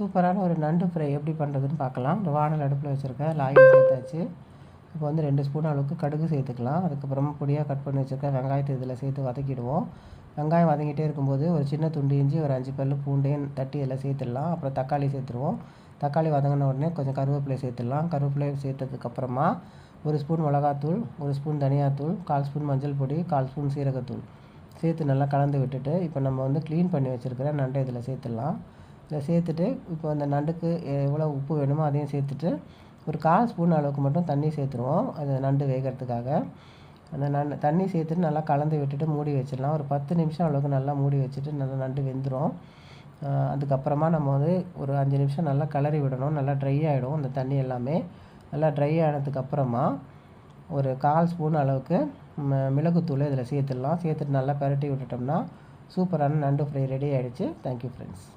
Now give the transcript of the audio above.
சூப்பரான ஒரு நண்டு ஃப்ரை எப்படி பண்ணுறதுன்னு பார்க்கலாம். இந்த வானல் அடுப்பில் வச்சுருக்கேன் அதில் ஆயில் சேர்த்தாச்சு. இப்போ வந்து ரெண்டு ஸ்பூன் அளவுக்கு கடுகு சேர்த்துக்கலாம். அதுக்கப்புறமா பொடியாக கட் பண்ணி வச்சுருக்கேன் வெங்காயத்தை இதில் சேர்த்து வதக்கிடுவோம். வெங்காயம் வதங்கிட்டே இருக்கும்போது ஒரு சின்ன துண்டு இஞ்சி ஒரு அஞ்சு பல் பூண்டையும் தட்டி இதில் சேர்த்துடலாம். அப்புறம் தக்காளி சேர்த்துருவோம். தக்காளி வதங்கின உடனே கொஞ்சம் கருவேப்பிலை சேர்த்துடலாம். கருவேப்பிலை சேர்த்ததுக்கப்புறமா ஒரு ஸ்பூன் மிளகாத்தூள் ஒரு ஸ்பூன் தனியாத்தூள் கால் ஸ்பூன் மஞ்சள் பொடி கால் ஸ்பூன் சீரகத்தூள். சேர்த்து நல்லா கலந்து விட்டுட்டு இப்போ நம்ம வந்து க்ளீன் பண்ணி வச்சுருக்கிற நண்டை இதில் சேர்த்துடலாம். இதில் சேர்த்துட்டு இப்போ அந்த நண்டுக்கு எவ்வளோ உப்பு வேணுமோ அதையும் சேர்த்துட்டு ஒரு கால் ஸ்பூன் அளவுக்கு மட்டும் தண்ணி சேர்த்துருவோம். அது நண்டு வேகிறதுக்காக. அந்த நண்டு தண்ணி சேர்த்துட்டு நல்லா கலந்து விட்டுட்டு மூடி வச்சிடலாம். ஒரு பத்து நிமிஷம் அளவுக்கு நல்லா மூடி வச்சுட்டு நல்லா நண்டு வெந்துடும் அதுக்கப்புறமா நம்ம வந்து ஒரு அஞ்சு நிமிஷம் நல்லா கிளறி விடணும். நல்லா ட்ரை ஆகிடும் அந்த தண்ணி எல்லாமே. நல்லா ட்ரை ஆனதுக்கப்புறமா ஒரு கால் ஸ்பூன் அளவுக்கு மிளகுத்தூள் இதில் சேர்த்துடலாம். சேர்த்துட்டு நல்லா பரட்டி விட்டுட்டோம்னா சூப்பரான நண்டு ஃப்ரை ரெடி ஆகிடுச்சு தேங்க்யூ ஃப்ரெண்ட்ஸ்